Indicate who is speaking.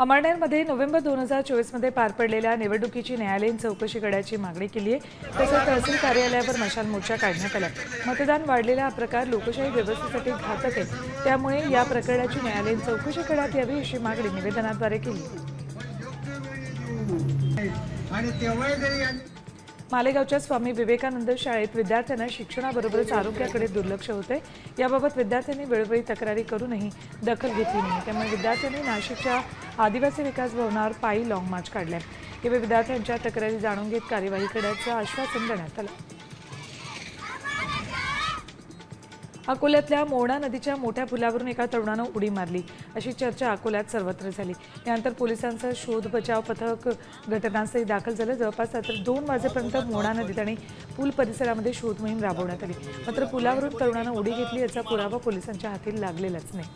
Speaker 1: अमळनेरमध्ये November दोन हजार चोवीसमध्ये पार पडलेल्या निवडणुकीची न्यायालयीन चौकशी करण्याची मागणी केली आहे. तसंच तहसील कार्यालयावर मशाल मोर्चा काढण्यात आला मतदान वाढलेला हा प्रकार लोकशाही व्यवस्थेसाठी घातक आहे. त्यामुळे या प्रकरणाची न्यायालयीन चौकशी करण्यात यावी अशी मागणी निवेदनाद्वारे केली. मालेगावच्या स्वामी विवेकानंद शाळेत विद्यार्थ्यांना शिक्षणाबरोबरच आरोग्याकडे दुर्लक्ष होते. याबाबत विद्यार्थ्यांनी वेळोवेळी तक्रारी करूनही दखल घेतली नाही. त्यामुळे विद्यार्थ्यांनी नाशिकच्या आदिवासी विकास भवनावर पायी लाँग मार्च काढल्या यावेळी विद्यार्थ्यांच्या तक्रारी जाणून घेत कार्यवाही करण्याचं आश्वासन देण्यात आलं. अकोल्यातल्या मोरणा नदीच्या मोठ्या पुलावरून एका तरुणानं उडी मारली. अशी चर्चा अकोल्यात सर्वत्र झाली. यानंतर पोलिसांचं शोध बचाव पथक घटनास्थळी दाखल झालं. जवळपास रात्री दोन वाजेपर्यंत मोरणा नदीत आणि पूल परिसरामध्ये शोध मोहीम राबवण्यात आली. मात्र पुलावरून तरुणानं उडी घेतली. याचा पुरावा पोलिसांच्या हाती लागलेलाच नाही.